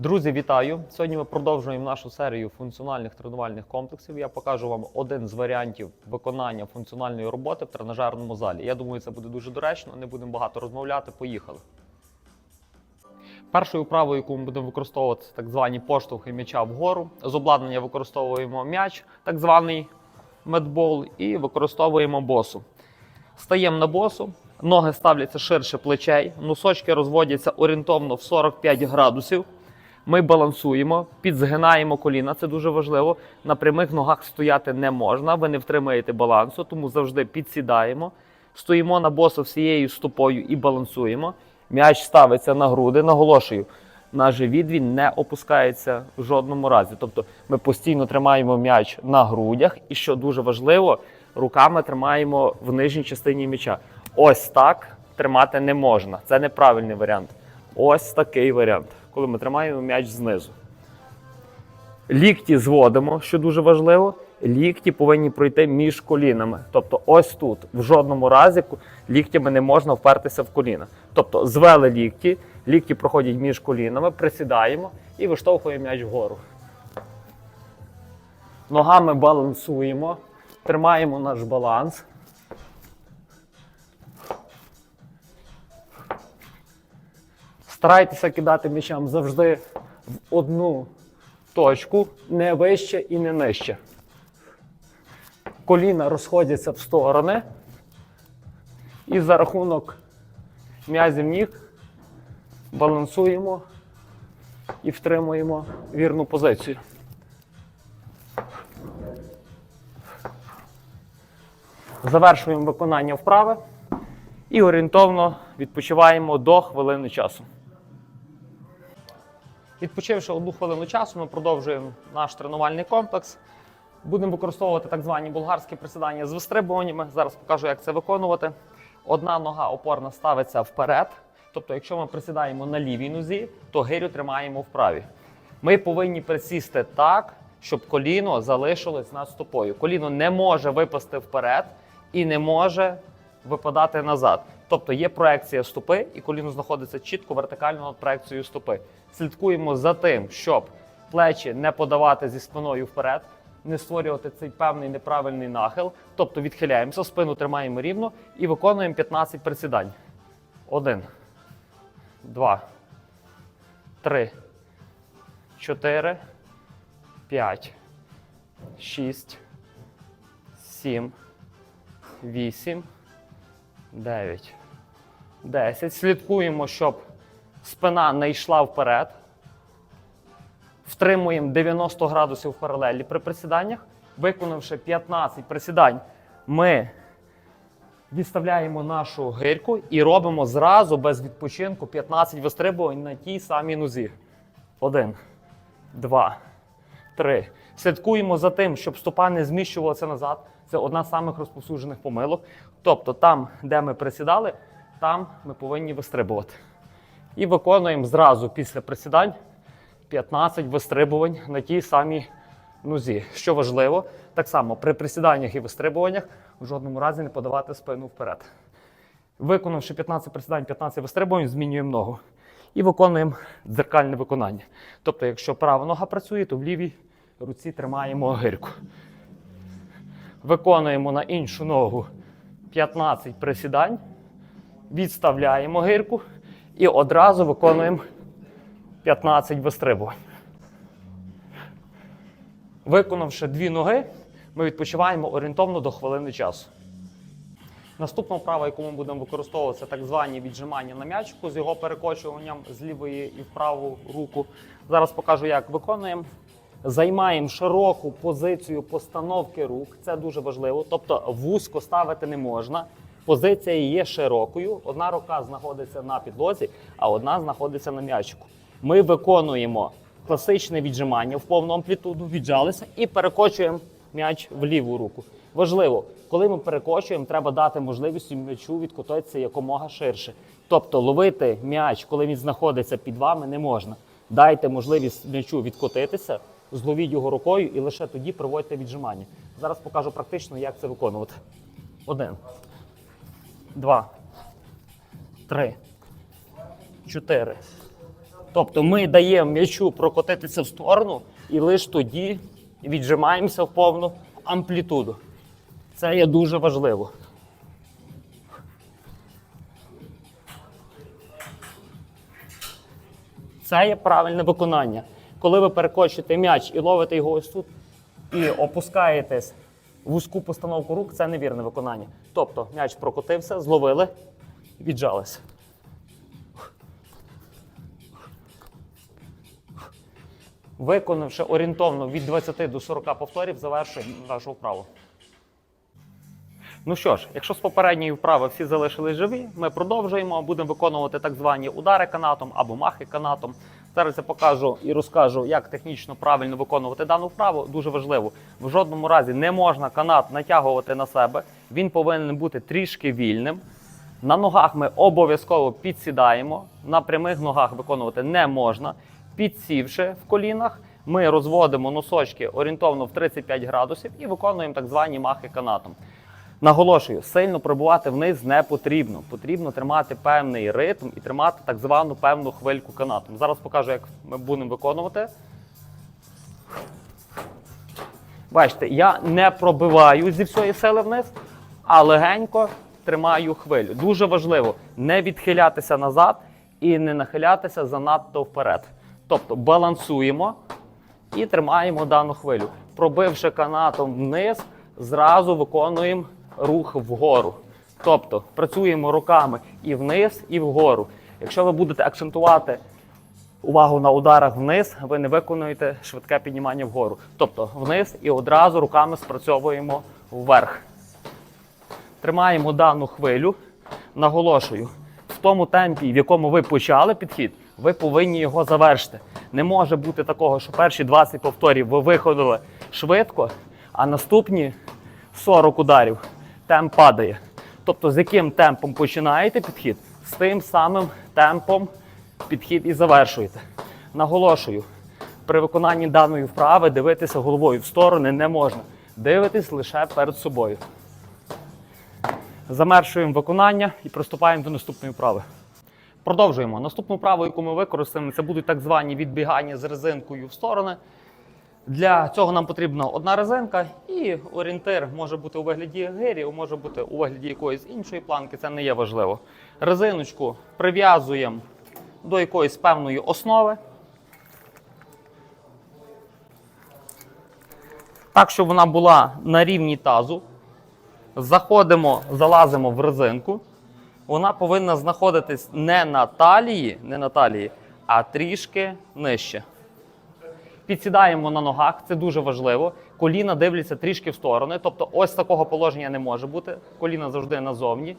Друзі, вітаю! Сьогодні ми продовжуємо нашу серію функціональних тренувальних комплексів. Я покажу вам один з варіантів виконання функціональної роботи в тренажерному залі. Я думаю, це буде дуже доречно. Не будемо багато розмовляти. Поїхали. Першою вправою, яку ми будемо використовувати, це так звані поштовхи м'яча вгору. З обладнання використовуємо м'яч, так званий медбол, і використовуємо босу. Стаємо на босу, ноги ставляться ширше плечей, носочки розводяться орієнтовно в 45 градусів. Ми балансуємо, підзгинаємо коліна, це дуже важливо. На прямих ногах стояти не можна, ви не втримаєте балансу, тому завжди підсідаємо. Стоїмо на босу всією стопою і балансуємо. М'яч ставиться на груди, наголошую. На живіт він не опускається в жодному разі. Тобто ми постійно тримаємо м'яч на грудях, і що дуже важливо, руками тримаємо в нижній частині м'яча. Ось так тримати не можна. Це неправильний варіант. Ось такий варіант, коли ми тримаємо м'яч знизу. Лікті зводимо, що дуже важливо. Лікті повинні пройти між колінами. Тобто, ось тут в жодному разі ліктями не можна впертися в коліна. Тобто, звели лікті, лікті проходять між колінами, присідаємо і виштовхуємо м'яч вгору. Ногами балансуємо, тримаємо наш баланс. Старайтеся кидати м'ячам завжди в одну точку, не вище і не нижче. Коліна розходяться в сторони. І за рахунок м'язів ніг балансуємо і втримуємо вірну позицію. Завершуємо виконання вправи і орієнтовно відпочиваємо до хвилини часу. Відпочивши одну хвилину часу, ми продовжуємо наш тренувальний комплекс. Будемо використовувати так звані болгарські присідання з вистрибуваннями. Зараз покажу, як це виконувати. Одна нога опорна ставиться вперед. Тобто, якщо ми присідаємо на лівій нозі, то гирю тримаємо в правій. Ми повинні присісти так, щоб коліно залишилось над стопою. Коліно не може випасти вперед і не може випадати назад. Тобто є проекція стопи, і коліно знаходиться чітко вертикально над проекцією стопи. Слідкуємо за тим, щоб плечі не подавати зі спиною вперед, не створювати цей певний неправильний нахил. Тобто відхиляємося, спину тримаємо рівно і виконуємо 15 присідань. Один, два, три, чотири, п'ять, шість, сім, вісім. 9, 10. Слідкуємо, щоб спина не йшла вперед. Втримуємо 90 градусів паралелі при присіданнях. Виконавши 15 присідань, ми відставляємо нашу гирку і робимо зразу без відпочинку 15 вистрибувань на тій самій нозі. Один, два, три. Слідкуємо за тим, щоб стопа не зміщувалася назад. Це одна з самих розповсюджених помилок. Тобто, там, де ми присідали, там ми повинні вистрибувати. І виконуємо зразу після присідань 15 вистрибувань на тій самій нозі. Що важливо, так само при присіданнях і вистрибуваннях в жодному разі не подавати спину вперед. Виконавши 15 присідань, 15 вистрибувань, змінюємо ногу. І виконуємо дзеркальне виконання. Тобто, якщо права нога працює, то в лівій руці тримаємо гирку. Виконуємо на іншу ногу 15 присідань, відставляємо гирку і одразу виконуємо 15 вистрибувань. Виконавши дві ноги, ми відпочиваємо орієнтовно до хвилини часу. Наступна вправа, яку ми будемо використовувати, це так звані віджимання на м'ячику з його перекочуванням з лівої і в праву руку. Зараз покажу, як виконуємо. Займаємо широку позицію постановки рук. Це дуже важливо. Тобто вузько ставити не можна. Позиція є широкою. Одна рука знаходиться на підлозі, а одна знаходиться на м'ячику. Ми виконуємо класичне віджимання в повну амплітуду, віджалися і перекочуємо м'яч в ліву руку. Важливо, коли ми перекочуємо, треба дати можливість м'ячу відкотитися якомога ширше. Тобто ловити м'яч, коли він знаходиться під вами, не можна. Дайте можливість м'ячу відкотитися, зловіть його рукою і лише тоді проводьте віджимання. Зараз покажу практично, як це виконувати. Один, два, три, чотири, Тобто ми даємо м'ячу прокотитися в сторону і лише тоді віджимаємося в повну амплітуду. Це є дуже важливо. Це є правильне виконання. Коли ви перекочуєте м'яч і ловите його ось тут, і опускаєтесь в вузьку постановку рук, це невірне виконання. Тобто м'яч прокотився, зловили, віджалися. Виконавши орієнтовно від 20 до 40 повторів, завершуємо нашу вправу. Ну що ж, якщо з попередньої вправи всі залишились живі, ми продовжуємо, будемо виконувати так звані удари канатом або махи канатом. Зараз я покажу і розкажу, як технічно правильно виконувати дану вправу. Дуже важливо. В жодному разі не можна канат натягувати на себе. Він повинен бути трішки вільним. На ногах ми обов'язково підсідаємо. На прямих ногах виконувати не можна. Підсівши в колінах, ми розводимо носочки орієнтовно в 35 градусів і виконуємо так звані махи канатом. Наголошую, сильно пробувати вниз не потрібно. Потрібно тримати певний ритм і тримати так звану певну хвильку канатом. Зараз покажу, як ми будемо виконувати. Бачите, я не пробиваю зі всієї сили вниз, а легенько тримаю хвилю. Дуже важливо не відхилятися назад і не нахилятися занадто вперед. Тобто балансуємо і тримаємо дану хвилю. Пробивши канатом вниз, зразу виконуємо рух вгору. Тобто працюємо руками і вниз, і вгору. Якщо ви будете акцентувати увагу на ударах вниз, ви не виконуєте швидке піднімання вгору. Тобто вниз і одразу руками спрацьовуємо вверх. Тримаємо дану хвилю. Наголошую, в тому темпі, в якому ви почали підхід, ви повинні його завершити. Не може бути такого, що перші 20 повторів ви виходили швидко, а наступні 40 ударів темп падає. Тобто, з яким темпом починаєте підхід, з тим самим темпом підхід і завершуєте. Наголошую, при виконанні даної вправи дивитися головою в сторони не можна. Дивитись лише перед собою. Замершуємо виконання і приступаємо до наступної вправи. Продовжуємо. Наступну вправу, яку ми використаємо, це будуть так звані відбігання з резинкою в сторони. Для цього нам потрібна одна резинка і орієнтир може бути у вигляді гирі, може бути у вигляді якоїсь іншої планки, це не є важливо. Резиночку прив'язуємо до якоїсь певної основи. Так, щоб вона була на рівні тазу. Заходимо, залазимо в резинку. Вона повинна знаходитись не на талії, не на талії, а трішки нижче. Підсідаємо на ногах, це дуже важливо. Коліна дивляться трішки в сторони. Тобто, ось такого положення не може бути. Коліна завжди назовні.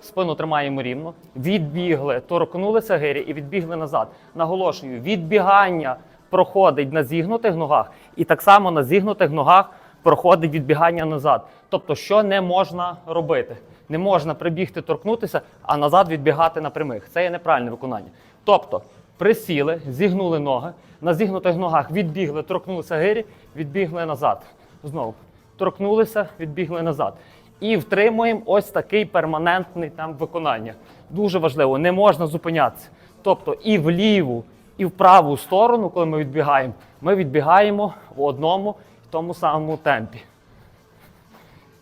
Спину тримаємо рівно. Відбігли, торкнулися гирі і відбігли назад. Наголошую, відбігання проходить на зігнутих ногах, і так само на зігнутих ногах проходить відбігання назад. Тобто, що не можна робити? Не можна прибігти, торкнутися, а назад відбігати на прямих. Це є неправильне виконання. Тобто, присіли, зігнули ноги, на зігнутих ногах відбігли, торкнулися гирі, відбігли назад. Знову торкнулися, відбігли назад. І втримуємо ось такий перманентний темп виконання. Дуже важливо, не можна зупинятися. Тобто і в ліву, і в праву сторону, коли ми відбігаємо, ми відбігаємо в одному і тому самому темпі.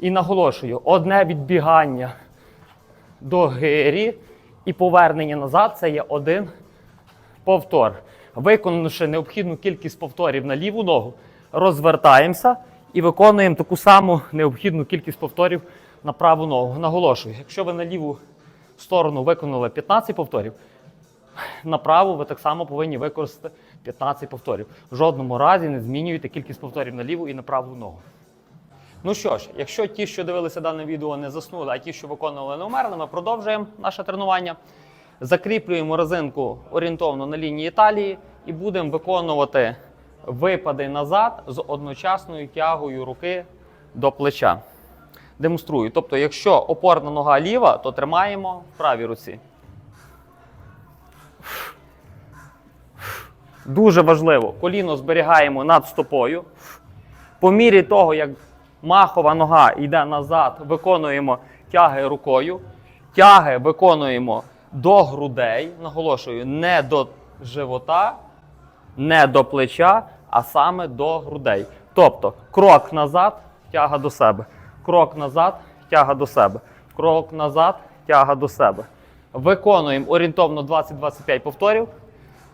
І наголошую, одне відбігання до гирі і повернення назад це є один повтор. Виконавши необхідну кількість повторів на ліву ногу, розвертаємося і виконуємо таку саму необхідну кількість повторів на праву ногу. Наголошую, якщо ви на ліву сторону виконали 15 повторів, на праву ви так само повинні використати 15 повторів. В жодному разі не змінюйте кількість повторів на ліву і на праву ногу. Ну що ж, якщо ті, що дивилися дане відео, не заснули, а ті, що виконували не умерли, ми продовжуємо наше тренування. Закріплюємо резинку орієнтовно на лінії талії і будемо виконувати випади назад з одночасною тягою руки до плеча. Демонструю. Тобто, якщо опорна нога ліва, то тримаємо в правій руці. Дуже важливо, коліно зберігаємо над стопою. По мірі того, як махова нога йде назад, виконуємо тяги рукою. Тяги виконуємо до грудей, наголошую, не до живота, не до плеча, а саме до грудей. Тобто крок назад, тяга до себе. Крок назад, тяга до себе. Крок назад, тяга до себе. Виконуємо орієнтовно 20-25 повторів.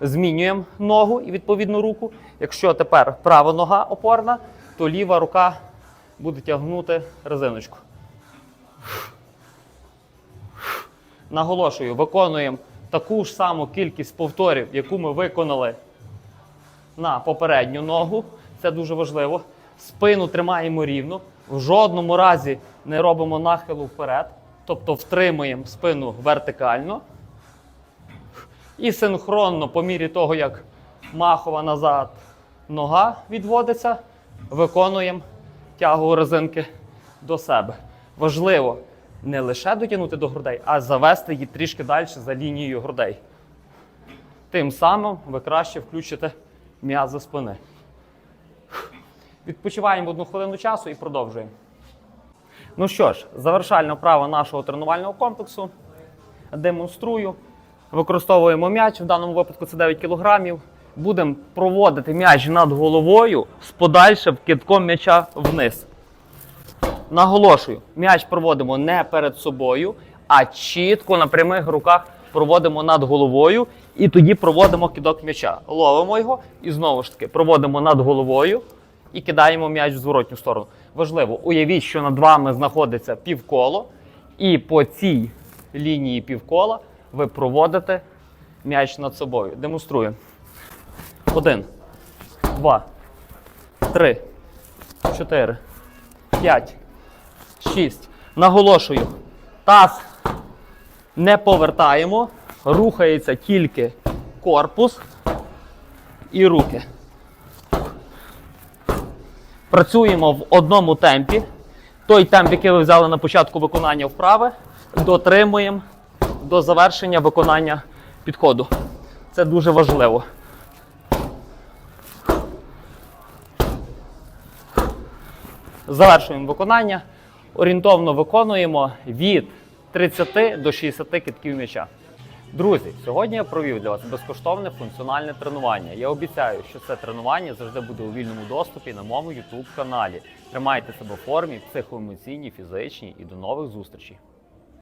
Змінюємо ногу і відповідну руку. Якщо тепер права нога опорна, то ліва рука буде тягнути резиночку. Наголошую, виконуємо таку ж саму кількість повторів, яку ми виконали на попередню ногу. Це дуже важливо. Спину тримаємо рівно. В жодному разі не робимо нахилу вперед. Тобто втримуємо спину вертикально. І синхронно, по мірі того, як махова назад нога відводиться, виконуємо тягу резинки до себе. Важливо не лише дотягнути до грудей, а завести її трішки далі за лінією грудей. Тим самим ви краще включите м'язи спини. Відпочиваємо одну хвилину часу і продовжуємо. Ну що ж, завершальна вправа нашого тренувального комплексу. Демонструю. Використовуємо м'яч, в даному випадку це 9 кг. Будемо проводити м'яч над головою з подальшим кидком м'яча вниз. Наголошую, м'яч проводимо не перед собою, а чітко на прямих руках проводимо над головою і тоді проводимо кидок м'яча. Ловимо його і знову ж таки проводимо над головою і кидаємо м'яч в зворотню сторону. Важливо, уявіть, що над вами знаходиться півколо, і по цій лінії півкола ви проводите м'яч над собою. Демонструю. Один, два, три, чотири, п'ять. 6. Наголошую. Таз не повертаємо, рухається тільки корпус і руки. Працюємо в одному темпі. Той темп, який ви взяли на початку виконання вправи, дотримуємо до завершення виконання підходу. Це дуже важливо. Завершуємо виконання. Орієнтовно виконуємо від 30 до 60 китків м'яча. Друзі, сьогодні я провів для вас безкоштовне функціональне тренування. Я обіцяю, що це тренування завжди буде у вільному доступі на моєму YouTube каналі. Тримайте себе в формі, психоемоційній, фізичній і до нових зустрічей.